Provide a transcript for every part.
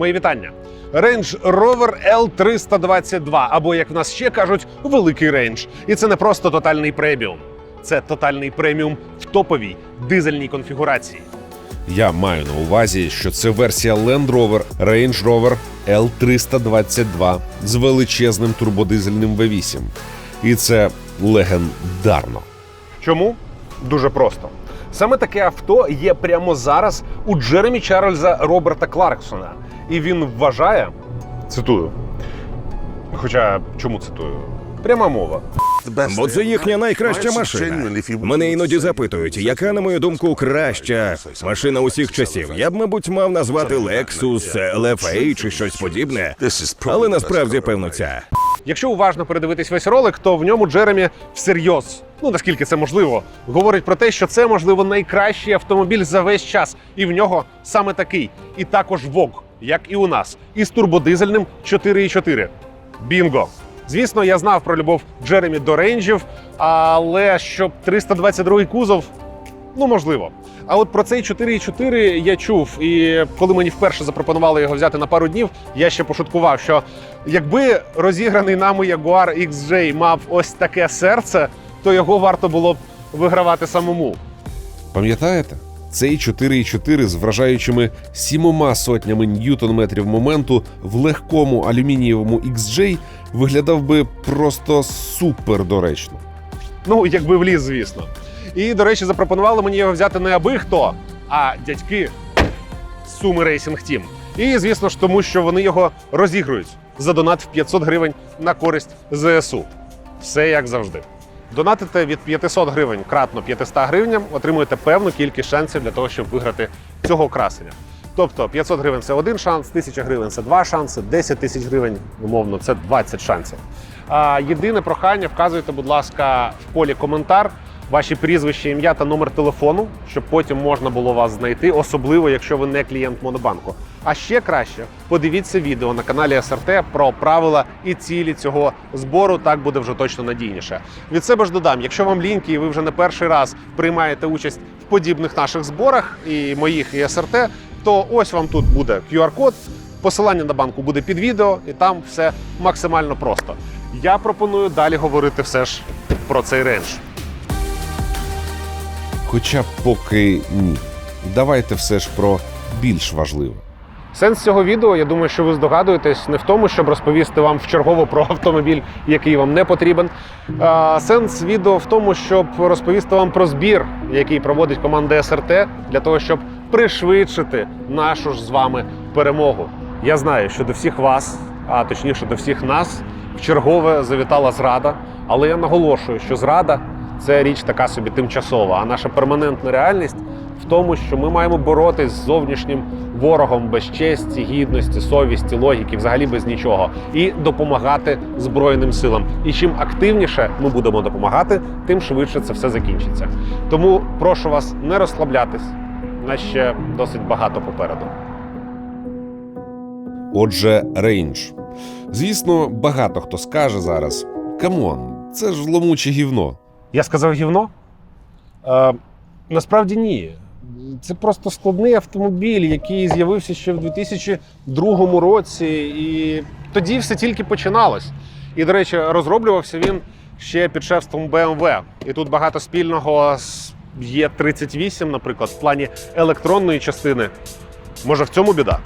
Мої вітання. Range Rover L322, або як в нас ще кажуть, великий рейндж. І це не просто тотальний преміум, це тотальний преміум в топовій дизельній конфігурації. Я маю на увазі, що це версія Land Rover Range Rover L322 з величезним турбодизельним V8. І це легендарно. Чому? Дуже просто. Саме таке авто є прямо зараз у Джеремі Чарльза Роберта Кларксона. І він вважає, цитую. Хоча чому цитую? Пряма мова. Бо це їхня найкраща машина. Мене іноді запитують, яка, на мою думку, краща машина усіх часів. Я б, мабуть, мав назвати Lexus, LFA чи щось подібне. Але насправді, певно, ця. Якщо уважно передивитись весь ролик, то в ньому Джеремі всерйоз, ну наскільки це можливо, говорить про те, що це можливо найкращий автомобіль за весь час, і в нього саме такий. І також Vogue, як і у нас, із турбодизельним 4,4. Бінго! Звісно, я знав про любов Джеремі до рейнджів, але щоб 322 кузов, ну можливо. А от про цей 4,4 я чув. І коли мені вперше запропонували його взяти на пару днів, я ще пошуткував, що якби розіграний нами Jaguar XJ мав ось таке серце, то його варто було б вигравати самому. Пам'ятаєте? Цей 4,4 з вражаючими сімома сотнями ньютон-метрів моменту в легкому алюмінієвому XJ виглядав би просто супер доречно. Ну, якби вліз, звісно. І, до речі, запропонували мені його взяти не аби хто, а дядьки Суми Racing Team. І, звісно ж, тому що вони його розігрують за донат в 500 гривень на користь ЗСУ. Все як завжди. Донатите від 500 гривень кратно 500 гривням, отримуєте певну кількість шансів для того, щоб виграти цього красення. Тобто 500 гривень це один шанс, 1000 гривень це два шанси, 10 тисяч гривень, умовно, це 20 шансів. А, єдине прохання, вказуйте, будь ласка, в полі коментар ваші прізвище, ім'я та номер телефону, щоб потім можна було вас знайти, особливо якщо ви не клієнт Монобанку. А ще краще подивіться відео на каналі СРТ про правила і цілі цього збору. Так буде вже точно надійніше. Від себе ж додам, якщо вам ліньки і ви вже не перший раз приймаєте участь в подібних наших зборах, і моїх, і СРТ, то ось вам тут буде QR-код. Посилання на банку буде під відео, і там все максимально просто. Я пропоную далі говорити все ж про цей рейндж. Хоча поки ні. Давайте все ж про більш важливе. Сенс цього відео, я думаю, що ви здогадуєтесь, не в тому, щоб розповісти вам вчергово про автомобіль, який вам не потрібен. А, сенс відео в тому, щоб розповісти вам про збір, який проводить команда СРТ, для того, щоб пришвидшити нашу ж з вами перемогу. Я знаю, що до всіх вас, а точніше до всіх нас, вчергове завітала зрада, але я наголошую, що зрада це річ така собі тимчасова, а наша перманентна реальність в тому, що ми маємо боротись з зовнішнім ворогом без честі, гідності, совісті, логіки, взагалі без нічого, і допомагати Збройним силам. І чим активніше ми будемо допомагати, тим швидше це все закінчиться. Тому прошу вас не розслаблятись. Нас ще досить багато попереду. Отже, рейндж. Звісно, багато хто скаже зараз: камон, це ж ломуче гівно. Я сказав гівно? Е, насправді ні. Це просто складний автомобіль, який з'явився ще в 2002 році, і тоді все тільки починалось. І, до речі, розроблювався він ще під шефством BMW. І тут багато спільного з Є38, наприклад, в плані електронної частини. Може, в цьому біда?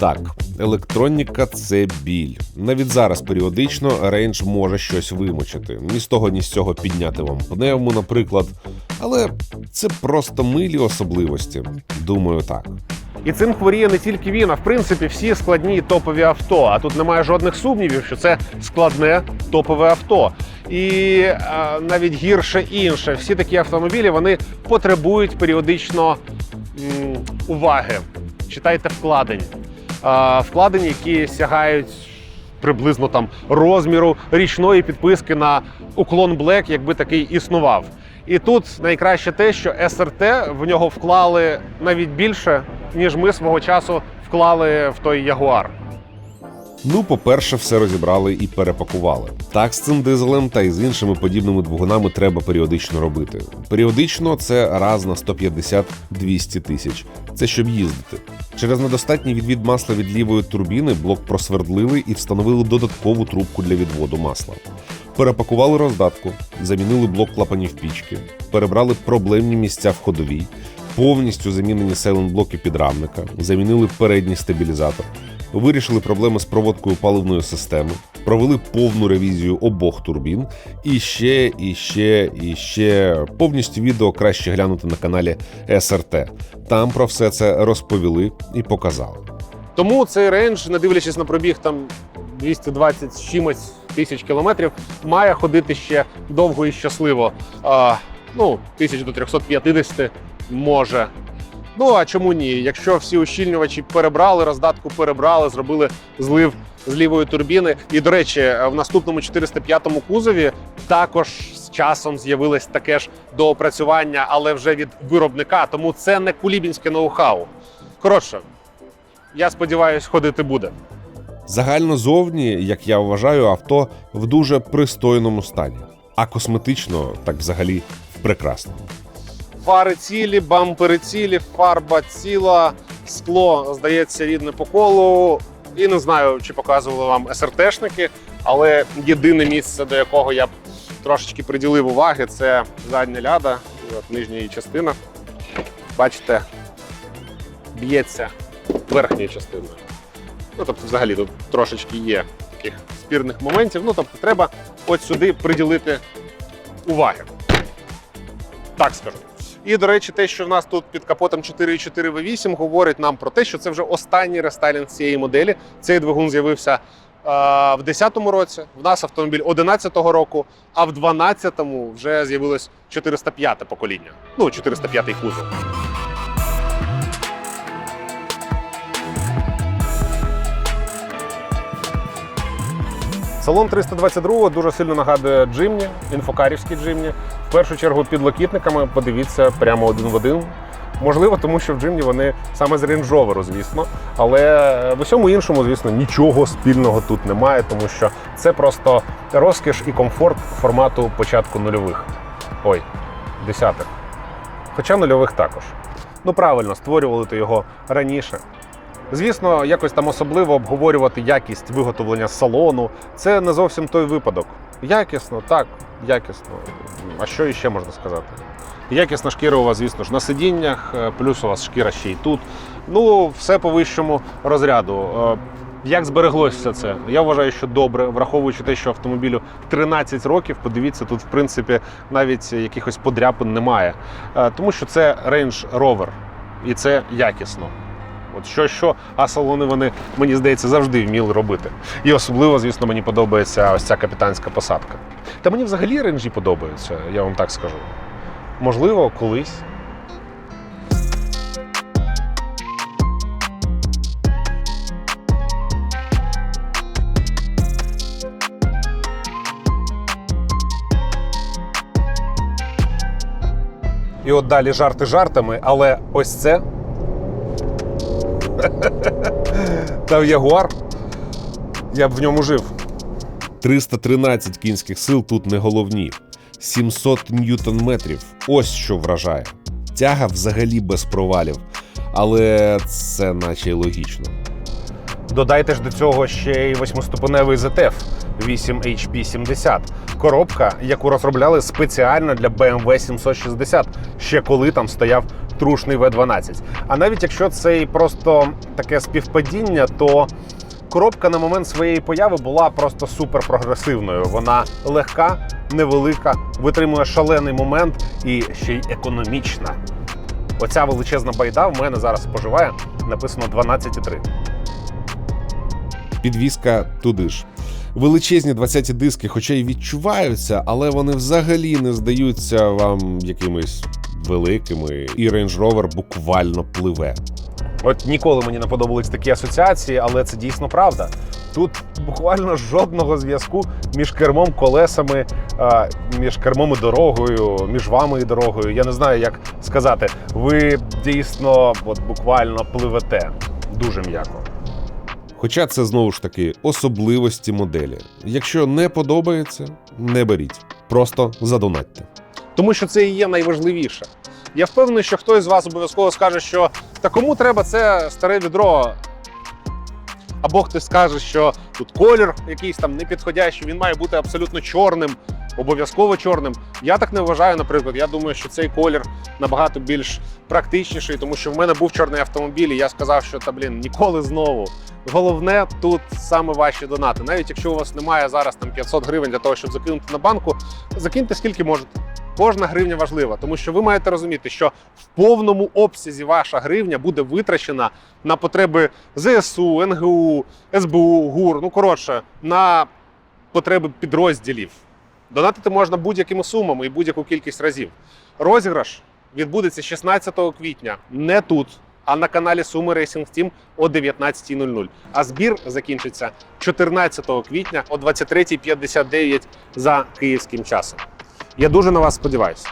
Так, електроніка це біль. Навіть зараз періодично рейндж може щось вимочити. Ні з того, ні з цього підняти вам пневму, наприклад. Але це просто милі особливості. Думаю, так. І цим хворіє не тільки він, а в принципі всі складні топові авто. А тут немає жодних сумнівів, що це складне топове авто. І а, навіть гірше інше, всі такі автомобілі вони потребують періодично м, уваги. Читайте вкладень. Вкладень, які сягають приблизно там розміру річної підписки на уклон Black, якби такий існував. І тут найкраще те, що СРТ в нього вклали навіть більше, ніж ми свого часу вклали в той Ягуар. Ну, по-перше, все розібрали і перепакували. Так з цим дизелем та й з іншими подібними двигунами треба періодично робити. Періодично це раз на 150-200 тисяч. Це щоб їздити. Через недостатній відвід масла від лівої турбіни блок просвердлили і встановили додаткову трубку для відводу масла. Перепакували роздатку, замінили блок клапанів пічки, перебрали проблемні місця в ходовій, повністю замінені сайлентблоки підрамника, замінили передній стабілізатор, вирішили проблеми з проводкою паливної системи, провели повну ревізію обох турбін, і ще, і ще, і ще повністю відео краще глянути на каналі СРТ. Там про все це розповіли і показали. Тому цей рейндж, не дивлячись на пробіг там 220 з чимось тисяч кілометрів, має ходити ще довго і щасливо. А, ну, тисяч до 350 може. Ну а чому ні? Якщо всі ущільнювачі перебрали, роздатку перебрали, зробили злив з лівої турбіни. І до речі, в наступному 405-му кузові також з часом з'явилось таке ж доопрацювання, але вже від виробника. Тому це не кулібінське ноу-хау. Коротше, я сподіваюся, ходити буде. Загально зовні, як я вважаю, авто в дуже пристойному стані, а косметично так взагалі в прекрасному. Фари цілі, бампери цілі, фарба ціла, скло, здається, рідне по колу. І не знаю, чи показували вам СРТшники, але єдине місце, до якого я б трошечки приділив уваги, це задня ляда, от нижня її частина. Бачите, б'ється верхньою частиною. Ну, тобто, взагалі, тут трошечки є таких спірних моментів. Ну, тобто, треба от сюди приділити уваги. Так скажу. І, до речі, те, що в нас тут під капотом 4.4 V8, говорить нам про те, що це вже останній рестайлінг цієї моделі. Цей двигун з'явився е, в 2010 році. В нас автомобіль 2011 року, а в 2012 вже з'явилось 405 покоління. Ну, 405 кузов. Салон 322 дуже сильно нагадує Джимні, інфокарівські Джимні. В першу чергу підлокітниками подивіться прямо один в один. Можливо, тому що в Джимні вони саме з Rover, звісно. Але в усьому іншому, звісно, нічого спільного тут немає, тому що це просто розкіш і комфорт формату початку нульових. Ой, десятих. Хоча нульових також. Ну правильно, створювали то його раніше. Звісно, якось там особливо обговорювати якість виготовлення салону. Це не зовсім той випадок. Якісно, так, якісно. А що іще можна сказати? Якісна шкіра у вас, звісно ж, на сидіннях, е, плюс у вас шкіра ще й тут. Ну, все по вищому розряду. Е, Як збереглось все це? Я вважаю, що добре, враховуючи те, що автомобілю 13 років, подивіться, тут, в принципі, навіть якихось подряпин немає. Е, Тому що це Range Rover, і це якісно. От що, що, а салони вони, мені здається, завжди вміли робити. І особливо, звісно, мені подобається ось ця капітанська посадка. Та мені взагалі ренжі подобаються, я вам так скажу. Можливо, колись. І от далі жарти жартами, але ось це та в Ягуар я б в ньому жив. 313 кінських сил тут не головні. 700 ньютон-метрів. Ось що вражає. Тяга взагалі без провалів. Але це наче й логічно. Додайте ж до цього ще й восьмиступеневий ZF 8 HP 70. Коробка, яку розробляли спеціально для BMW 760, ще коли там стояв трушний V12. А навіть якщо це і просто таке співпадіння, то коробка на момент своєї появи була просто супер прогресивною. Вона легка, невелика, витримує шалений момент і ще й економічна. Оця величезна байда в мене зараз споживає написано 12,3. Підвізка туди ж. Величезні 20-ті диски, хоча й відчуваються, але вони взагалі не здаються вам якимись великими, і Range Rover буквально пливе. От ніколи мені не подобались такі асоціації, але це дійсно правда. Тут буквально жодного зв'язку між кермом, колесами, між кермом і дорогою, між вами і дорогою. Я не знаю, як сказати. Ви дійсно от, буквально пливете дуже м'яко. Хоча це знову ж таки особливості моделі. Якщо не подобається, не беріть. Просто задонатьте. Тому що це і є найважливіше. Я впевнений, що хтось з вас обов'язково скаже, що та кому треба це старе відро. Або хтось скаже, що тут колір якийсь там непідходящий, він має бути абсолютно чорним, обов'язково чорним. Я так не вважаю, наприклад. Я думаю, що цей колір набагато більш практичніший, тому що в мене був чорний автомобіль, і я сказав, що та блін, ніколи знову. Головне тут саме ваші донати. Навіть якщо у вас немає зараз там 500 гривень для того, щоб закинути на банку, закиньте скільки можете. Кожна гривня важлива, тому що ви маєте розуміти, що в повному обсязі ваша гривня буде витрачена на потреби ЗСУ, НГУ, СБУ, ГУР, ну коротше, на потреби підрозділів. Донатити можна будь-якими сумами і будь-яку кількість разів. Розіграш відбудеться 16 квітня не тут, а на каналі Суми Racing Team о 19.00. А збір закінчиться 14 квітня о 23.59 за київським часом. Я дуже на вас сподіваюся.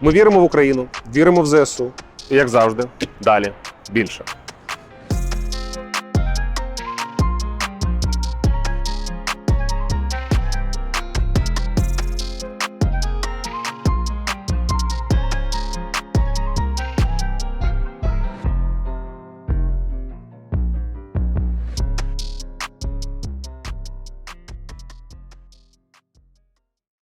Ми віримо в Україну, віримо в ЗСУ. І як завжди, далі більше.